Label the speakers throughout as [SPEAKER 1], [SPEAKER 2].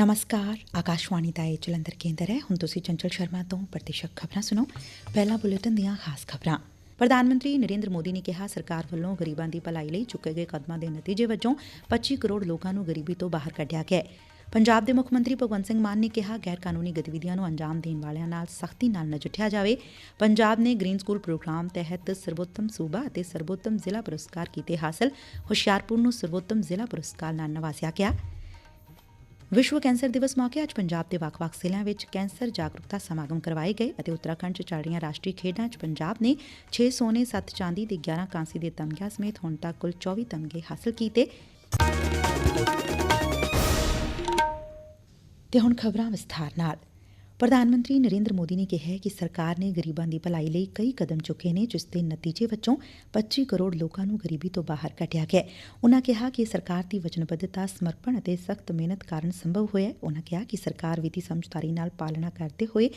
[SPEAKER 1] ਨਮਸਕਾਰ ਆਕਾਸ਼ਵਾਣੀ ਦਾ ਇਹ ਜਲੰਧਰ ਕੇਂਦਰ ਹੈ ਹੁਣ ਤੁਸੀਂ ਚੰਚਲ ਸ਼ਰਮਾ ਤੋਂ ਪ੍ਰਤੀਸ਼ਤ ਖਬਰਾਂ ਸੁਣੋ ਪਹਿਲਾ ਬੁਲੇਟਿਨ ਦੀਆਂ ਖਾਸ ਖਬਰਾਂ ਪ੍ਰਧਾਨ ਮੰਤਰੀ ਨਰਿੰਦਰ ਮੋਦੀ ਨੇ ਕਿਹਾ ਸਰਕਾਰ ਵੱਲੋਂ ਗਰੀਬਾਂ ਦੀ ਭਲਾਈ ਲਈ ਚੁੱਕੇ ਗਏ ਕਦਮਾਂ ਦੇ ਨਤੀਜੇ ਵਜੋਂ 25 ਕਰੋੜ ਲੋਕਾਂ ਨੂੰ ਗਰੀਬੀ ਤੋਂ ਬਾਹਰ ਕੱਢਿਆ ਗਿਆ ਹੈ ਪੰਜਾਬ ਦੇ ਮੁੱਖ ਮੰਤਰੀ ਭਗਵੰਤ ਸਿੰਘ ਮਾਨ ਨੇ ਕਿਹਾ ਗੈਰ ਕਾਨੂੰਨੀ ਗਤੀਵਿਧੀਆਂ ਨੂੰ ਅੰਜਾਮ ਦੇਣ ਵਾਲਿਆਂ ਨਾਲ ਸਖਤੀ ਨਾਲ ਨਜਿੱਠਿਆ ਜਾਵੇ ਪੰਜਾਬ ਨੇ ਗ੍ਰੀਨ ਸਕੂਲ ਪ੍ਰੋਗਰਾਮ ਤਹਿਤ ਸਰਵੋਤਮ ਸੂਬਾ ਅਤੇ ਸਰਵੋਤਮ ਜ਼ਿਲ੍ਹਾ ਪੁਰਸਕਾਰ ਕੀਤੇ ਹਾਸਲ ਹੁਸ਼ਿਆਰਪੁਰ ਨੂੰ ਸਰਵੋਤਮ ਜ਼ਿਲ੍ਹਾ ਪੁਰਸਕਾਰ ਨਾਲ ਨਵਾਜ਼ਿਆ ਗਿਆ ਵਿਸ਼ਵ ਕੈਂਸਰ ਦਿਵਸ ਮੌਕੇ ਅੱਜ ਪੰਜਾਬ ਦੇ ਵੱਖ-ਵੱਖ ਜ਼ਿਲ੍ਹਿਆਂ ਵਿੱਚ ਕੈਂਸਰ ਜਾਗਰੂਕਤਾ ਸਮਾਗਮ ਕਰਵਾਏ ਗਏ ਅਤੇ ਉੱਤਰਾਖੰਡ 'ਚ ਚੱਲ ਰਹੀਆਂ ਰਾਸ਼ਟਰੀ ਖੇਡਾਂ 'ਚ ਪੰਜਾਬ ਨੇ 6 ਸੋਨੇ 7 ਚਾਂਦੀ ਤੇ 11 ਕਾਂਸੀ ਦੇ ਤਮਗਿਆਂ ਸਮੇਤ ਹੁਣ ਤੱਕ ਕੁੱਲ 24 ਤਮਗੇ ਹਾਸਲ ਕੀਤੇ। ਤੇ ਹੁਣ ਖਬਰਾਂ ਵਿਸਥਾਰ ਨਾਲ। ਪ੍ਰਧਾਨ ਮੰਤਰੀ ਨਰੇਂਦਰ ਮੋਦੀ ਨੇ ਕਿਹੈ ਕਿ ਸਰਕਾਰ ਨੇ ਗਰੀਬਾਂ ਦੀ ਭਲਾਈ ਲਈ ਕਈ ਕਦਮ ਚੁੱਕੇ ਨੇ, ਜਿਸ ਦੇ ਨਤੀਜੇ ਵਜੋਂ 25 ਕਰੋੜ ਲੋਕਾਂ ਨੂੰ ਗਰੀਬੀ ਤੋਂ ਬਾਹਰ ਕੱਢਿਆ ਗਿਆ ਹੈ। ਕਿਹਾ ਕਿ ਸਰਕਾਰ ਦੀ ਵਚਨਬੱਧਤਾ, ਸਮਰਪਣ ਅਤੇ ਸਖਤ ਮਿਹਨਤ ਕਾਰਨ ਸੰਭਵ ਹੋਇਆ ਹੈ। ਕਿਹਾ ਕਿ ਸਰਕਾਰ ਵਿੱਤੀ ਸਮਝਦਾਰੀ ਨਾਲ ਪਾਲਣਾ ਕਰਦੇ ਹੋਏ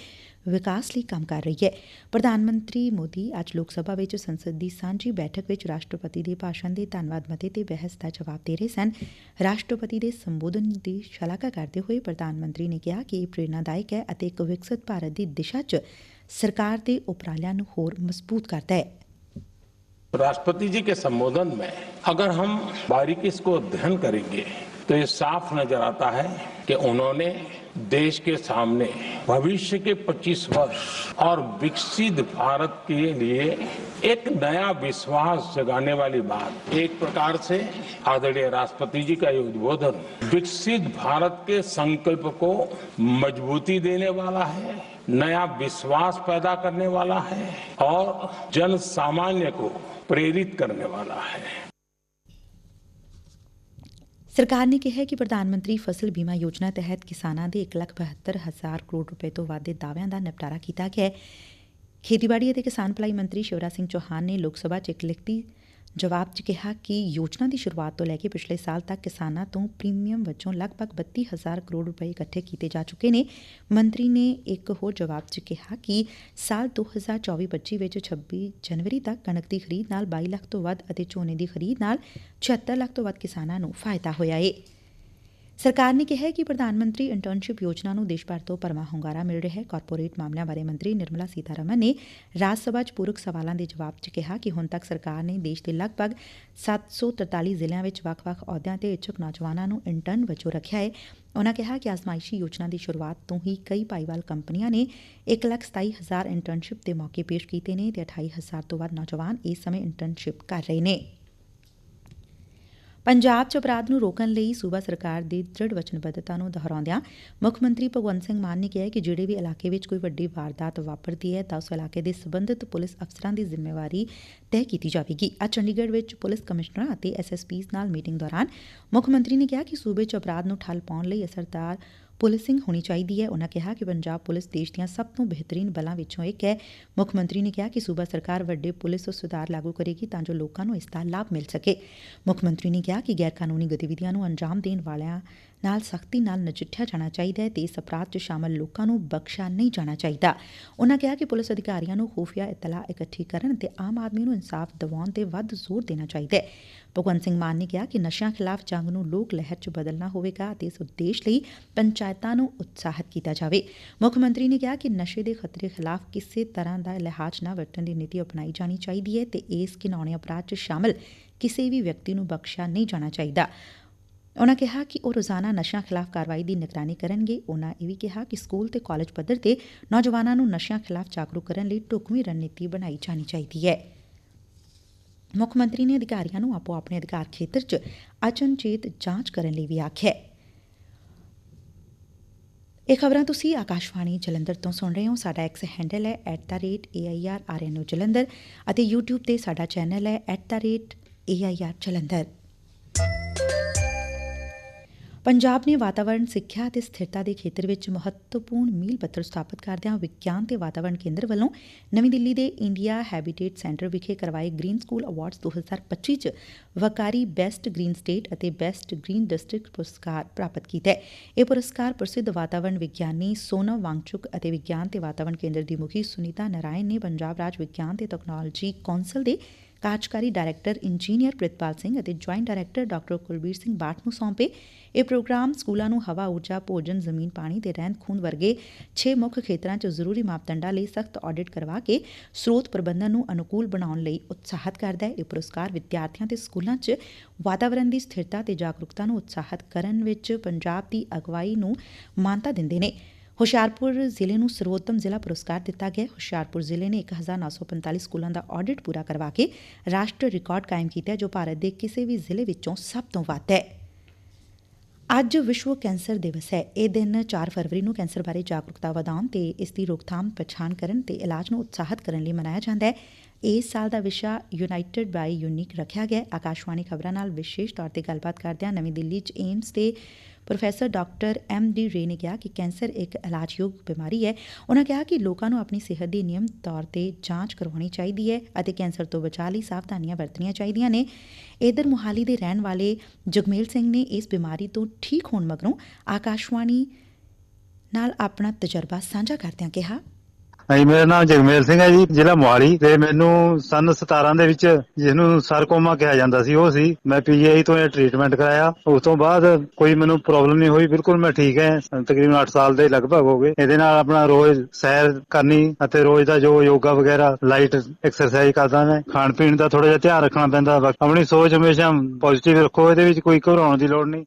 [SPEAKER 1] ਵਿਕਾਸ ਲਈ ਕੰਮ ਕਰ ਰਹੀ ਹੈ। ਪ੍ਰਧਾਨ ਮੰਤਰੀ ਮੋਦੀ ਅੱਜ ਲੋਕ ਸਭਾ ਵਿੱਚ ਸੰਸਦ ਦੀ ਸਾਂਝੀ ਬੈਠਕ ਵਿੱਚ ਰਾਸ਼ਟਰਪਤੀ ਦੇ ਭਾਸ਼ਣ ਦੇ ਧੰਨਵਾਦ ਮਤੇ ਤੇ ਬਹਿਸ ਦਾ ਜਵਾਬ ਦੇ ਰਹੇ ਸਨ। ਰਾਸ਼ਟਰਪਤੀ ਦੇ ਸੰਬੋਧਨ ਦੀ ਸ਼ਲਾਘਾ ਕਰਦੇ ਹੋਏ ਪ੍ਰਧਾਨ ਮੰਤਰੀ ਨੇ ਕਿਹਾ ਕਿ ਇਹ ਪ੍ਰੇਰਨਾਦਾਇਕ ਹੈ ਅਤੇ ਇੱਕ ਵਿਕਸਿਤ ਭਾਰਤ ਦੀ ਦਿਸ਼ਾ 'ਚ ਸਰਕਾਰ ਦੇ ਉਪਰਾਲਿਆਂ ਨੂੰ ਹੋਰ ਮਜ਼ਬੂਤ ਕਰਦਾ ਹੈ
[SPEAKER 2] राष्ट्रपति जी के संबोधन में अगर हम बारीकी इसको अध्ययन करेंगे तो ये साफ़ नज़र आता है कि उन्होंने देश के सामने भविष्य के 25 वर्ष और विकसित भारत के लिए एक नया विश्वास जगाने वाली बात। एक प्रकार से आदरणीय राष्ट्रपति जी का ये उद्बोधन विकसित भारत के संकल्प को मजबूती देने वाला है, नया विश्वास पैदा करने वाला है और जन सामान्य को प्रेरित करने वाला है।
[SPEAKER 1] ਸਰਕਾਰ ਨੇ ਕਿਹੈ ਕਿ ਪ੍ਰਧਾਨ ਮੰਤਰੀ ਫਸਲ ਬੀਮਾ ਯੋਜਨਾ ਤਹਿਤ ਕਿਸਾਨਾਂ ਦੇ 1,72,000 ਕਰੋੜ ਰੁਪਏ ਤੋਂ ਵੱਧ ਦੇ ਦਾਅਵਿਆਂ ਦਾ ਨਿਪਟਾਰਾ ਕੀਤਾ ਗਿਐ ਖੇਤੀਬਾੜੀ ਅਤੇ ਕਿਸਾਨ ਭਲਾਈ ਮੰਤਰੀ ਸ਼ਿਵਰਾਜ ਸਿੰਘ ਚੌਹਾਨ ਨੇ ਲੋਕ ਸਭਾ 'ਚ ਇੱਕ ਲਿਖਤੀ ਜਵਾਬ 'ਚ ਕਿਹਾ ਕਿ ਯੋਜਨਾ ਦੀ ਸ਼ੁਰੂਆਤ ਤੋਂ ਲੈ ਕੇ ਪਿਛਲੇ ਸਾਲ ਤੱਕ ਕਿਸਾਨਾਂ ਤੋਂ ਪ੍ਰੀਮੀਅਮ ਵਜੋਂ ਲਗਭਗ 32000 ਕਰੋੜ ਰੁਪਏ ਇਕੱਠੇ ਕੀਤੇ ਜਾ ਚੁੱਕੇ ਨੇ। ਮੰਤਰੀ ਨੇ ਇੱਕ ਹੋਰ ਜਵਾਬ 'ਚ ਕਿਹਾ ਕਿ ਸਾਲ 2024-25 ਵਿੱਚ 26 ਜਨਵਰੀ ਤੱਕ ਕਣਕ ਦੀ ਖਰੀਦ ਨਾਲ 22 ਲੱਖ ਤੋਂ ਵੱਧ ਅਤੇ ਝੋਨੇ ਦੀ ਖਰੀਦ ਨਾਲ 76 ਲੱਖ ਤੋਂ ਵੱਧ ਕਿਸਾਨਾਂ ਨੂੰ ਫਾਇਦਾ ਹੋਇਆ ਏ। ਸਰਕਾਰ ਨੇ ਕਿਹੈ ਕਿ ਪ੍ਰਧਾਨ ਮੰਤਰੀ ਇੰਟਰਨਸ਼ਿਪ ਯੋਜਨਾ ਨੂੰ ਦੇਸ਼ ਭਰ ਤੋਂ ਭਰਵਾਂ ਹੁੰਗਾਰਾ ਮਿਲ ਰਿਹੈ ਕਾਰਪੋਰੇਟ ਮਾਮਲਿਆਂ ਬਾਰੇ ਮੰਤਰੀ ਨਿਰਮਲਾ ਸੀਤਾਰਮਨ ਨੇ ਰਾਜ ਸਭਾ 'ਚ ਪੂਰਕ ਸਵਾਲਾਂ ਦੇ ਜਵਾਬ 'ਚ ਕਿਹਾ ਕਿ ਹੁਣ ਤੱਕ ਸਰਕਾਰ ਨੇ ਦੇਸ਼ ਦੇ ਲਗਭਗ 743 ਜ਼ਿਲ੍ਹਿਆਂ ਵਿੱਚ ਵੱਖ-ਵੱਖ ਅਹੁਦਿਆਂ ਤੇ ਇੱਛੁਕ ਨੌਜਵਾਨਾਂ ਨੂੰ ਇੰਟਰਨ ਵਜੋਂ ਰੱਖਿਆ ਹੈ। ਉਨਾਂ ਕਿਹਾ ਕਿ ਆਜ਼ਮਾਇਸ਼ੀ ਯੋਜਨਾ ਦੀ ਸ਼ੁਰੂਆਤ ਤੋਂ ਹੀ ਕਈ ਭਾਈਵਾਲ ਕੰਪਨੀਆਂ ਨੇ 1,27,000 ਇੰਟਰਨਸ਼ਿਪ ਦੇ ਮੌਕੇ ਪੇਸ਼ ਕੀਤੇ ਨੇ ਤੇ 28,000 ਤੋਂ ਵੱਧ ਨੌਜਵਾਨ ਇਸ ਸਮੇਂ ਇੰਟਰਨਸ਼ਿਪ ਕਰ ਰਹੇ ਨੇ। ਪੰਜਾਬ 'ਚ ਅਪਰਾਧ ਨੂੰ ਰੋਕਣ ਲਈ ਸੂਬਾ ਸਰਕਾਰ ਦੀ ਦ੍ਰਿੜ ਵਚਨਬੱਧਤਾ ਨੂੰ ਦੁਹਰਾਉਂਦਿਆਂ ਮੁੱਖ ਮੰਤਰੀ ਭਗਵੰਤ ਸਿੰਘ ਮਾਨ ਨੇ ਕਿਹਾ ਕਿ ਜਿਹੜੇ ਵੀ ਇਲਾਕੇ ਵਿੱਚ ਕੋਈ ਵੱਡੀ ਵਾਰਦਾਤ ਵਾਪਰਦੀ ਹੈ ਤਾਂ ਉਸ ਇਲਾਕੇ ਦੇ ਸਬੰਧਤ ਪੁਲਿਸ ਅਫਸਰਾਂ ਦੀ ਜ਼ਿੰਮੇਵਾਰੀ ਤੈਅ ਕੀਤੀ ਜਾਵੇਗੀ। ਅੱਜ ਚੰਡੀਗੜ੍ਹ ਵਿੱਚ ਪੁਲਿਸ ਕਮਿਸ਼ਨਰਾਂ ਅਤੇ ਐਸਐਸਪੀਜ਼ ਨਾਲ ਮੀਟਿੰਗ ਦੌਰਾਨ ਮੁੱਖ ਮੰਤਰੀ ਨੇ ਕਿਹਾ ਕਿ ਸੂਬੇ 'ਚ ਅਪਰਾਧ ਨੂੰ ਠੱਲ ਪਾਉਣ ਲਈ ਅਸਰਦਾਰ ਪੁਲਿਸਿੰਗ ਹੋਣੀ ਚਾਹੀਦੀ ਹੈ। ਉਨ੍ਹਾਂ ਕਿਹਾ ਕਿ ਪੰਜਾਬ ਪੁਲਿਸ ਦੇਸ਼ ਦੀਆਂ ਸਭ ਤੋਂ ਬਿਹਤਰੀਨ ਬਲਾਂ ਵਿੱਚੋਂ ਇੱਕ ਹੈ। ਮੁੱਖ ਮੰਤਰੀ ਨੇ ਕਿਹਾ ਕਿ ਸੂਬਾ ਸਰਕਾਰ ਵੱਡੇ ਪੁਲਿਸ ਸੁਧਾਰ ਲਾਗੂ ਕਰੇਗੀ ਤਾਂ ਜੋ ਲੋਕਾਂ ਨੂੰ ਇਸ ਦਾ ਲਾਭ ਮਿਲ ਸਕੇ। ਮੁੱਖ ਮੰਤਰੀ ਨੇ ਕਿਹਾ ਕਿ ਗੈਰ ਕਾਨੂੰਨੀ ਗਤੀਵਿਧੀਆਂ ਨੂੰ ਅੰਜਾਮ ਦੇਣ ਵਾਲਿਆਂ ਨਾਲ ਸਖਤੀ ਨਾਲ ਨਜਿੱਠਿਆ ਜਾਣਾ ਚਾਹੀਦਾ ਹੈ ਤੇ ਇਸ ਅਪਰਾਧ 'ਚ ਸ਼ਾਮਲ ਲੋਕਾਂ ਨੂੰ ਬਖਸ਼ਿਆ ਨਹੀਂ ਜਾਣਾ ਚਾਹੀਦਾ। ਉਨ੍ਹਾਂ ਕਿਹਾ ਕਿ ਪੁਲਿਸ ਅਧਿਕਾਰੀਆਂ ਨੂੰ ਖੁਫੀਆ ਇਤਲਾਹ ਇਕੱਠੀ ਕਰਨ ਤੇ ਆਮ ਆਦਮੀ ਨੂੰ ਇਨਸਾਫ ਦਿਵਾਉਣ ਤੇ ਵੱਧ ਜ਼ੋਰ ਦੇਣਾ ਚਾਹੀਦਾ ਹੈ। ਭਗਵੰਤ ਸਿੰਘ ਮਾਨ ਨੇ ਕਿਹਾ ਕਿ ਨਸ਼ਿਆਂ ਖਿਲਾਫ ਜੰਗ ਨੂੰ ਲੋਕ ਲਹਿਰ 'ਚ ਬਦਲਣਾ ਹੋਵੇਗਾ ਅਤੇ ਇਸ ਉਦੇਸ਼ ਲਈ ਪੰਚਾਇਤਾਂ ਨੂੰ ਉਤਸ਼ਾਹਿਤ ਕੀਤਾ ਜਾਵੇ। ਮੁੱਖ ਮੰਤਰੀ ਨੇ ਕਿਹਾ ਕਿ ਨਸ਼ੇ ਦੇ ਖਤਰੇ ਖਿਲਾਫ ਕਿਸੇ ਤਰ੍ਹਾਂ ਦਾ ਲਿਹਾਜ਼ ਨਾ ਵਰਤਣ ਦੀ ਨੀਤੀ ਅਪਣਾਈ ਜਾਣੀ ਚਾਹੀਦੀ ਹੈ ਤੇ ਇਸ ਘਿਨਾਉਣੇ ਅਪਰਾਧ 'ਚ ਸ਼ਾਮਲ ਕਿਸੇ ਵੀ ਵਿਅਕਤੀ ਨੂੰ ਬਖਸ਼ਿਆ ਨਹੀਂ ਜਾਣਾ ਚਾਹੀਦਾ। ਉਨੂਾ ਕਿਹਾ ਕਿ ਉਹ ਰੋਜ਼ਾਨਾ ਨਸ਼ਿਆਂ ਖਿਲਾਫ ਕਾਰਵਾਈ ਦੀ ਨਿਗਰਾਨੀ ਕਰਨਗੇ। ਉਨਾਂ ਇਹ ਵੀ ਕਿਹਾ ਕਿ ਸਕੂਲ ਤੇ ਕਾਲਜ ਪੱਧਰ ਤੇ ਨੌਜਵਾਨਾਂ ਨੂੰ ਨਸ਼ਿਆਂ ਖਿਲਾਫ ਜਾਗਰੁਕ ਕਰਨ ਲਈ ਢੁਕਵੀਂ ਰਣਨੀਤੀ ਬਣਾਈ ਜਾਣੀ ਚਾਹੀਦੀ ਹੈ। ਮੁੱਖ ਮੰਤਰੀ ਨੇ ਅਧਿਕਾਰੀਆਂ ਨੂੰ ਆਪੋ ਆਪਣੇ ਅਧਿਕਾਰ ਖੇਤਰ 'ਚ ਅਚਨਚੇਤ ਜਾਂਚ ਕਰਨ ਲਈ ਵੀ ਆਖਿਆ ਇਹ ਖਬਰਾਂ ਤੁਸੀਂ ਆਕਾਸ਼ਵਾਣੀ ਜਲੰਧਰ ਤੋਂ ਸੁਣ ਰਹੇ ਹੋ। ਸਾਡਾ ਐਕਸ ਹੈਂਡਲ ਹੈ @airrnu ਜਲੰਧਰ ਅਤੇ YouTube ਤੇ ਸਾਡਾ ਚੈਨਲ ਹੈ @air ਜਲੰਧਰ। ਪੰਜਾਬ ਨੇ ਵਾਤਾਵਰਣ, ਸਿੱਖਿਆ ਅਤੇ ਸਥਿਰਤਾ ਦੇ ਖੇਤਰ ਵਿੱਚ ਮਹੱਤਵਪੂਰਨ ਮੀਲ ਪੱਥਰ ਸਥਾਪਿਤ ਕਰਦਿਆਂ ਵਿਗਿਆਨ ਤੇ ਵਾਤਾਵਰਣ ਕੇਂਦਰ ਵੱਲੋਂ ਨਵੀਂ ਦਿੱਲੀ ਦੇ ਇੰਡੀਆ ਹੈਬਿਟੇਟ ਸੈਂਟਰ ਵਿਖੇ ਕਰਵਾਏ ਗ੍ਰੀਨ ਸਕੂਲ ਅਵਾਰਡਸ 2025 ਚ ਵਕਾਰੀ ਬੈਸਟ ਗ੍ਰੀਨ ਸਟੇਟ ਅਤੇ ਬੈਸਟ ਗ੍ਰੀਨ ਡਿਸਟ੍ਰਿਕਟ ਪੁਰਸਕਾਰ ਪ੍ਰਾਪਤ ਕੀਤਾ ਹੈ। ਇਹ ਪੁਰਸਕਾਰ ਪ੍ਰਸਿੱਧ ਵਾਤਾਵਰਣ ਵਿਗਿਆਨੀ ਸੋਨਮ ਵਾਂਗਚੁਕ ਅਤੇ ਵਿਗਿਆਨ ਤੇ ਵਾਤਾਵਰਣ ਕੇਂਦਰ ਦੀ ਮੁਖੀ ਸੁਨੀਤਾ ਨਾਰਾਇਣ ਨੇ ਪੰਜਾਬ ਰਾਜ ਵਿਗਿਆਨ ਤੇ ਤਕਨਾਲੋਜੀ ਕੌਂਸਲ ਦੇ ਕਾਰਜਕਾਰੀ ਡਾਇਰੈਕਟਰ ਇੰਜੀਨੀਅਰ ਪ੍ਰਿਤਪਾਲ ਸਿੰਘ ਅਤੇ joint director doctor Kulbir Singh Bath ਨੂੰ ਸੌਂਪੇ। ਇਹ ਪ੍ਰੋਗਰਾਮ ਸਕੂਲਾਂ ਨੂੰ ਹਵਾ, ਊਰਜਾ, ਭੋਜਨ, ਜ਼ਮੀਨ, ਪਾਣੀ ਤੇ ਰਹਿੰਦ ਖੂੰਹਦ ਵਰਗੇ 6 ਮੁੱਖ ਖੇਤਰਾਂ 'ਚ ਜ਼ਰੂਰੀ ਮਾਪਦੰਡਾਂ ਲਈ ਸਖਤ ਆਡਿਟ ਕਰਵਾ ਕੇ ਸਰੋਤ ਪ੍ਰਬੰਧਨ ਨੂੰ ਅਨੁਕੂਲ ਬਣਾਉਣ ਲਈ ਉਤਸ਼ਾਹਿਤ ਕਰਦਾ ਹੈ। ਇਹ ਪੁਰਸਕਾਰ ਵਿਦਿਆਰਥੀਆਂ ਤੇ ਸਕੂਲਾਂ 'ਚ ਵਾਤਾਵਰਣ ਦੀ ਸਥਿਰਤਾ ਤੇ ਜਾਗਰੂਕਤਾ ਨੂੰ ਉਤਸ਼ਾਹਿਤ ਕਰਨ ਵਿੱਚ ਪੰਜਾਬ ਦੀ ਅਗਵਾਈ ਨੂੰ ਮਾਨਤਾ ਦਿੰਦੇ ਨੇ। ਹੁਸ਼ਿਆਰਪੁਰ ਜ਼ਿਲ੍ਹੇ ਨੂੰ ਸਰਵੋਤਮ ਜ਼ਿਲ੍ਹਾ ਪੁਰਸਕਾਰ ਦਿੱਤਾ ਗਿਆ ਹੁਸ਼ਿਆਰਪੁਰ ਜ਼ਿਲ੍ਹੇ ਨੇ 1945 ਸਕੂਲਾਂ ਦਾ ਆਡਿਟ ਪੂਰਾ ਕਰਵਾ ਕੇ ਰਾਸ਼ਟਰੀ ਰਿਕਾਰਡ ਕਾਇਮ ਕੀਤਾ ਜੋ ਭਾਰਤ ਦੇ ਕਿਸੇ ਵੀ ਜ਼ਿਲ੍ਹੇ ਵਿੱਚੋਂ ਸਭ ਤੋਂ ਵੱਧ ਹੈ। ਅੱਜ ਵਿਸ਼ਵ ਕੈਂਸਰ ਦਿਵਸ ਹੈ। ਇਹ ਦਿਨ 4 ਫਰਵਰੀ ਨੂੰ ਕੈਂਸਰ ਬਾਰੇ ਜਾਗਰੂਕਤਾ ਵਧਾਉਣ ਤੇ ਇਸ ਦੀ ਰੋਕਥਾਮ, ਪਛਾਣ ਕਰਨ ਤੇ ਇਲਾਜ ਨੂੰ ਉਤਸ਼ਾਹਿਤ ਕਰਨ ਲਈ ਮਨਾਇਆ ਜਾਂਦਾ ਹੈ। ਇਸ ਸਾਲ ਦਾ ਵਿਸ਼ਾ ਯੂਨਾਈਟਿਡ ਬਾਈ ਯੂਨਿਕ ਰੱਖਿਆ ਗਿਆ ਆਕਾਸ਼ਵਾਣੀ ਖਬਰਾਂ ਨਾਲ ਵਿਸ਼ੇਸ਼ ਤੌਰ ਤੇ ਗੱਲਬਾਤ ਕਰਦਿਆਂ ਨਵੀਂ ਦਿੱਲੀ 'ਚ ਏਮਸ ਦੇ ਪ੍ਰੋਫੈਸਰ ਡਾਕਟਰ ਐਮ ਡੀ ਰੇ ਨੇ ਕਿਹਾ ਕਿ ਕੈਂਸਰ ਇੱਕ ਇਲਾਜਯੋਗ ਬਿਮਾਰੀ ਹੈ। ਉਹਨਾਂ ਕਿਹਾ ਕਿ ਲੋਕਾਂ ਨੂੰ ਆਪਣੀ ਸਿਹਤ ਦੀ ਨਿਯਮਿਤ ਤੌਰ ਤੇ ਜਾਂਚ ਕਰਵਾਉਣੀ ਚਾਹੀਦੀ ਹੈ ਅਤੇ ਕੈਂਸਰ ਤੋਂ ਬਚਾਅ ਲਈ ਸਾਵਧਾਨੀਆਂ ਵਰਤਣੀਆਂ ਚਾਹੀਦੀਆਂ ਨੇ। ਇਧਰ ਮੁਹਾਲੀ ਦੇ ਰਹਿਣ ਵਾਲੇ ਜਗਮੇਲ ਸਿੰਘ ਨੇ ਇਸ ਬਿਮਾਰੀ ਤੋਂ ਠੀਕ ਹੋਣ ਮਗਰੋਂ ਆਕਾਸ਼ਵਾਣੀ ਨਾਲ ਆਪਣਾ ਤਜਰਬਾ ਸਾਂਝਾ ਕਰਦਿਆਂ ਕਿਹਾ
[SPEAKER 3] ਹਾਂਜੀ ਮੇਰਾ ਨਾਮ ਜਗਮੇਲ ਸਿੰਘ ਹੈ ਜੀ, ਜ਼ਿਲ੍ਹਾ ਮੋਹਾਲੀ ਤੇ ਮੈਨੂੰ ਸਨ 17 ਦੇ ਵਿੱਚ ਜਿਹਨੂੰ ਸਰਕੋਮਾ ਕਿਹਾ ਜਾਂਦਾ ਸੀ, ਉਹ ਸੀ। ਮੈਂ ਪੀਜੀਆਈ ਤੋਂ ਇਹ ਟ੍ਰੀਟਮੈਂਟ ਕਰਾਇਆ। ਉਸ ਤੋਂ ਬਾਅਦ ਕੋਈ ਮੈਨੂੰ ਪ੍ਰੋਬਲਮ ਨਹੀਂ ਹੋਈ। ਬਿਲਕੁਲ ਮੈਂ ਠੀਕ ਹੈ। ਤਕਰੀਬਨ 8 ਸਾਲ ਦੇ ਲਗਭਗ ਹੋ ਗਏ। ਇਹਦੇ ਨਾਲ ਆਪਣਾ ਰੋਜ਼ ਸੈਰ ਕਰਨੀ ਅਤੇ ਰੋਜ਼ ਦਾ ਜੋ ਯੋਗਾ ਵਗੈਰਾ ਲਾਈਟ ਐਕਸਰਸਾਈਜ਼ ਕਰਦਾ ਮੈਂ। ਖਾਣ ਪੀਣ ਦਾ ਥੋੜਾ ਜਿਹਾ ਧਿਆਨ ਰੱਖਣਾ ਪੈਂਦਾ। ਆਪਣੀ ਸੋਚ ਹਮੇਸ਼ਾ ਪੋਜ਼ਿਟਿਵ ਰੱਖੋ। ਇਹਦੇ ਵਿੱਚ ਕੋਈ ਘਬਰਾਉਣ ਦੀ ਲੋੜ ਨਹੀਂ।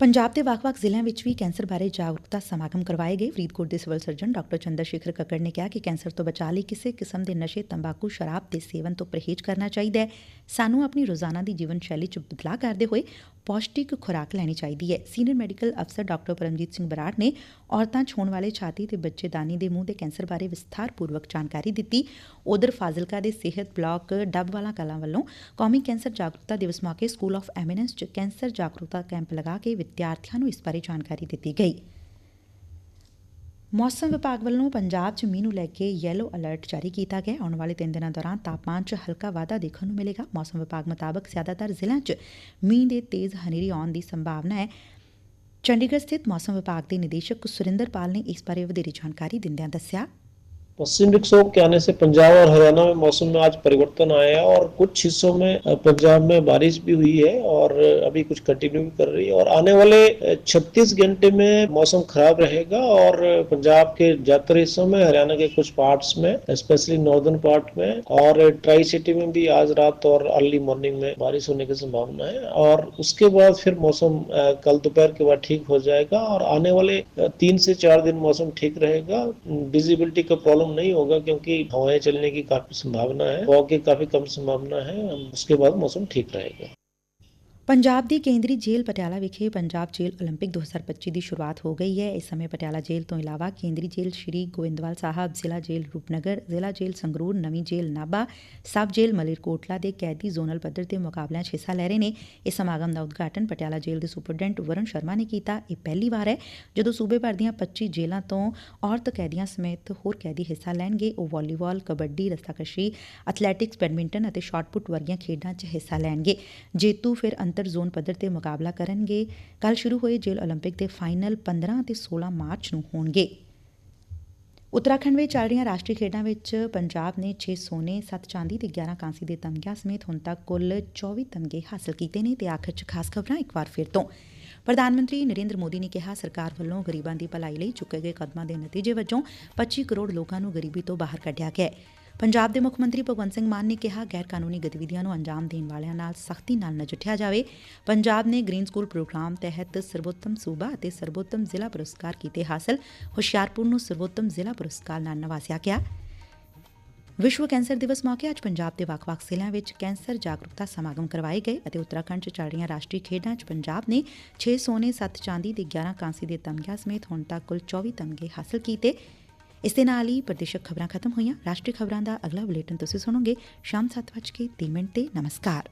[SPEAKER 1] ਪੰਜਾਬ ਦੇ ਵੱਖ-ਵੱਖ ਜ਼ਿਲ੍ਹਿਆਂ ਵਿੱਚ ਵੀ ਕੈਂਸਰ ਬਾਰੇ ਜਾਗਰੂਕਤਾ ਸਮਾਗਮ ਕਰਵਾਏ ਗਏ। ਫਰੀਦਕੋਟ ਦੇ civil surgeon doctor Chander Shekhar Kakkar ਨੇ ਕਿਹਾ ਕਿ ਕੈਂਸਰ ਤੋਂ ਬਚਾਅ ਲਈ ਕਿਸੇ ਕਿਸਮ ਦੇ ਨਸ਼ੇ, ਤੰਬਾਕੂ, ਸ਼ਰਾਬ ਦੇ ਸੇਵਨ ਤੋਂ ਪਰਹੇਜ਼ ਕਰਨਾ ਚਾਹੀਦਾ ਹੈ। ਸਾਨੂੰ ਆਪਣੀ ਰੋਜ਼ਾਨਾ ਦੀ ਜੀਵਨ ਸ਼ੈਲੀ 'ਚ ਬਦਲਾਅ ਕਰਦੇ ਹੋਏ ਪੌਸ਼ਟਿਕ ਖੁਰਾਕ ਲੈਣੀ ਚਾਹੀਦੀ ਹੈ। ਸੀਨੀਅਰ ਮੈਡੀਕਲ ਅਫਸਰ ਡਾਕਟਰ ਪਰਮਜੀਤ ਸਿੰਘ ਬਰਾੜ ਨੇ ਔਰਤਾਂ 'ਚ ਹੋਣ ਵਾਲੇ ਛਾਤੀ ਤੇ ਬੱਚੇਦਾਨੀ ਦੇ ਮੂੰਹ ਦੇ ਕੈਂਸਰ ਬਾਰੇ ਵਿਸਥਾਰਪੂਰਵਕ ਜਾਣਕਾਰੀ ਦਿੱਤੀ। ਉਧਰ ਫਾਜ਼ਿਲਕਾ ਦੇ ਸਿਹਤ ਬਲਾਕ ਡੱਬਵਾਲਾ ਕਲਾਂ ਵੱਲੋਂ ਕੌਮੀ ਕੈਂਸਰ ਜਾਗਰੂਕਤਾ ਦਿਵਸ ਮੌਕੇ ਸਕੂਲ ਆਫ ਐਮੀਨੈਂਸ 'ਚ ਕੈਂਸਰ ਜਾਗਰੂਕਤਾ ਕੈਂਪ ਲਗਾ ਕੇ ਵਿਦਿਆਰਥੀਆਂ ਨੂੰ ਇਸ ਬਾਰੇ ਜਾਣਕਾਰੀ ਦਿੱਤੀ ਗਈ। ਮੌਸਮ ਵਿਭਾਗ ਵੱਲੋਂ ਪੰਜਾਬ 'ਚ ਮੀਂਹ ਨੂੰ ਲੈ ਕੇ ਯੈਲੋ ਅਲਰਟ ਜਾਰੀ ਕੀਤਾ ਗਿਆ। ਆਉਣ ਵਾਲੇ ਤਿੰਨ ਦਿਨਾਂ ਦੌਰਾਨ ਤਾਪਮਾਨ 'ਚ ਹਲਕਾ ਵਾਧਾ ਦੇਖਣ ਨੂੰ ਮਿਲੇਗਾ। ਮੌਸਮ ਵਿਭਾਗ ਮੁਤਾਬਕ ਜ਼ਿਆਦਾਤਰ ਜ਼ਿਲ੍ਹਿਆਂ 'ਚ ਮੀਂਹ ਦੇ ਤੇਜ਼ ਹਨੇਰੀ ਆਉਣ ਦੀ ਸੰਭਾਵਨਾ ਹੈ। ਚੰਡੀਗੜ੍ਹ ਸਥਿਤ ਮੌਸਮ ਵਿਭਾਗ ਦੇ ਨਿਦੇਸ਼ਕ ਸੁਰਿੰਦਰਪਾਲ ਨੇ ਇਸ ਬਾਰੇ ਵਧੇਰੇ ਜਾਣਕਾਰੀ ਦਿੰਦਿਆਂ ਦੱਸਿਆ।
[SPEAKER 4] पश्चिम विक्षोभ के आने से पंजाब और हरियाणा में मौसम में आज परिवर्तन आया है और कुछ हिस्सों में पंजाब में बारिश भी हुई है और अभी कुछ कंटिन्यू भी कर रही है और आने वाले 36 घंटे में मौसम खराब रहेगा और पंजाब के ज़्यादातर हिस्सों में, हरियाणा के कुछ पार्ट्स में स्पेशली नॉर्दर्न पार्ट में और ट्राई सिटी में भी आज रात और अर्ली मॉर्निंग में बारिश होने की संभावना है और उसके बाद फिर मौसम कल दोपहर के बाद ठीक हो जाएगा और आने वाले तीन से चार दिन मौसम ठीक रहेगा। विजिबिलिटी का प्रॉब्लम नहीं होगा क्योंकि हवाएं चलने की काफी संभावना है फॉग की काफी कम संभावना है उसके बाद मौसम ठीक रहेगा
[SPEAKER 1] ਪੰਜਾਬ ਦੀ ਕੇਂਦਰੀ ਜੇਲ੍ਹ ਪਟਿਆਲਾ ਵਿਖੇ ਪੰਜਾਬ ਜੇਲ੍ਹ 올림픽 2025 ਦੀ ਸ਼ੁਰੂਆਤ ਹੋ ਗਈ ਹੈ ਇਸ ਸਮੇਂ ਪਟਿਆਲਾ ਜੇਲ੍ਹ ਤੋਂ ਇਲਾਵਾ ਕੇਂਦਰੀ ਜੇਲ੍ਹ ਸ਼੍ਰੀ ਗੋਇੰਦਵਾਲ ਸਾਹਿਬ ਜ਼ਿਲ੍ਹਾ ਜੇਲ੍ਹ ਰੂਪਨਗਰ ਜ਼ਿਲ੍ਹਾ ਜੇਲ੍ਹ ਸੰਗਰੂਰ ਨਵੀਂ ਜੇਲ੍ਹ ਨਾਭਾ ਸਬ ਜੇਲ੍ਹ ਮਲੇਰਕੋਟਲਾ ਦੇ ਕੈਦੀ ਜ਼ੋਨਲ ਪੱਧਰ ਤੇ ਮੁਕਾਬਲਿਆਂ 'ਚ ਹਿੱਸਾ ਲੈ ਰਹੇ ਨੇ ਇਸ ਸਮਾਗਮ ਦਾ ਉਦਘਾਟਨ ਪਟਿਆਲਾ ਜੇਲ੍ਹ ਦੇ ਸੁਪਰਡੈਂਟ ਵਰਨ ਸ਼ਰਮਾ ਨੇ ਕੀਤਾ ਇਹ ਪਹਿਲੀ ਵਾਰ ਹੈ ਜਦੋਂ ਸੂਬੇ ਭਰ ਦੀਆਂ 25 ਜੇਲ੍ਹਾਂ ਤੋਂ ਔਰਤ ਕੈਦੀਆਂ ਸਮੇਤ ਹੋਰ ਕੈਦੀ ਹਿੱਸਾ ਲੈਣਗੇ ਉਹ ਵਾਲੀਬਾਲ ਕਬੱਡੀ ਰਸਾਕਸ਼ੀ ਐਥਲੈਟਿਕਸ ਬੈਡਮਿੰਟਨ ਅਤੇ ਸ਼ਾਟਪੁੱਟ ਵਰਗੀਆਂ ਖੇਡਾਂ 'ਚ ਹਿੱਸਾ ਲੈਣਗੇ ਜੇਤੂ ਫਿਰ ਅੰਤਰ ਜ਼ੋਨ ਪੱਧਰ ਤੇ ਮੁਕਾਬਲਾ ਕਰਨਗੇ ਕੱਲ ਸ਼ੁਰੂ ਹੋਏ ਜੇਲ੍ਹ 올림픽 ਦੇ ਫਾਈਨਲ 15 ਅਤੇ 16 ਮਾਰਚ ਨੂੰ ਹੋਣਗੇ ਉੱਤਰਾਖੰਡ ਵਿੱਚ ਚੱਲ ਰਹੀਆਂ ਰਾਸ਼ਟਰੀ ਖੇਡਾਂ ਵਿੱਚ ਪੰਜਾਬ ਨੇ 6 ਸੋਨੇ 7 ਚਾਂਦੀ ਤੇ 11 ਕਾਂਸੀ ਦੇ ਤਮਗਿਆਂ ਸਮੇਤ ਹੁਣ ਤੱਕ ਕੁੱਲ 24 ਤਮਗੇ ਹਾਸਲ ਕੀਤੇ ਨੇ ਤੇ ਆਖਰ 'ਚ ਖਾਸ ਖਬਰਾਂ ਇੱਕ ਵਾਰ ਫਿਰ ਤੋਂ ਪ੍ਰਧਾਨ ਮੰਤਰੀ ਨਰਿੰਦਰ ਮੋਦੀ ਨੇ ਕਿਹਾ ਸਰਕਾਰ ਵੱਲੋਂ ਗਰੀਬਾਂ ਦੀ ਭਲਾਈ ਲਈ ਚੁੱਕੇ ਗਏ ਕਦਮਾਂ ਦੇ ਨਤੀਜੇ ਵਜੋਂ 25 ਕਰੋੜ ਲੋਕਾਂ ਨੂੰ ਗਰੀਬੀ ਤੋਂ ਬਾਹਰ ਕੱਢਿਆ ਗਿਆ ਹੈ ਪੰਜਾਬ ਦੇ ਮੁੱਖ ਮੰਤਰੀ ਭਗਵੰਤ ਸਿੰਘ ਮਾਨ ਨੇ ਕਿਹਾ ਗੈਰ ਕਾਨੂੰਨੀ ਗਤੀਵਿਧੀਆਂ ਨੂੰ ਅੰਜਾਮ ਦੇਣ ਵਾਲਿਆਂ ਨਾਲ ਸਖਤੀ ਨਾਲ ਨਜਿੱਠਿਆ ਜਾਵੇ। ਪੰਜਾਬ ਨੇ ਗ੍ਰੀਨ ਸਕੂਲ ਪ੍ਰੋਗਰਾਮ ਤਹਿਤ ਸਰਵੋਤਮ ਸੂਬਾ ਅਤੇ ਸਰਵੋਤਮ ਜ਼ਿਲ੍ਹਾ ਪੁਰਸਕਾਰ ਕੀਤੇ ਹਾਸਲ। ਹੁਸ਼ਿਆਰਪੁਰ ਨੂੰ ਸਰਵੋਤਮ ਜ਼ਿਲ੍ਹਾ ਪੁਰਸਕਾਰ ਨਾਲ ਨਵਾਜ਼ਿਆ ਗਿਆ। ਵਿਸ਼ਵ ਕੈਂਸਰ ਦਿਵਸ ਮੌਕੇ ਅੱਜ ਪੰਜਾਬ ਦੇ ਵੱਖ-ਵੱਖ ਜ਼ਿਲ੍ਹਿਆਂ ਵਿੱਚ ਕੈਂਸਰ ਜਾਗਰੂਕਤਾ ਸਮਾਗਮ ਕਰਵਾਏ ਗਏ ਅਤੇ ਉੱਤਰਾਖੰਡ 'ਚ ਚੱਲ ਰਹੀਆਂ ਰਾਸ਼ਟਰੀ ਖੇਡਾਂ 'ਚ ਪੰਜਾਬ ਨੇ 6 ਸੋਨੇ 7 ਚਾਂਦੀ ਤੇ 11 ਕਾਂਸੀ ਦੇ ਤਮਗਿਆਂ ਸਮੇਤ ਹੁਣ ਤੱਕ ਕੁੱਲ 24 ਤਮਗੇ ਹਾਸਲ ਕੀਤੇ। ਇਸ ਦੇ ਨਾਲ ਹੀ ਪ੍ਰਦੇਸ਼ਕ ਖਬਰਾਂ ਖਤਮ ਹੋਈਆਂ। ਰਾਸ਼ਟਰੀ ਖਬਰਾਂ ਦਾ ਅਗਲਾ ਬੁਲੇਟਿਨ ਤੁਸੀਂ ਸੁਣੋਗੇ ਸ਼ਾਮ 7:30 ਮਿੰਟ ਤੇ। ਨਮਸਕਾਰ।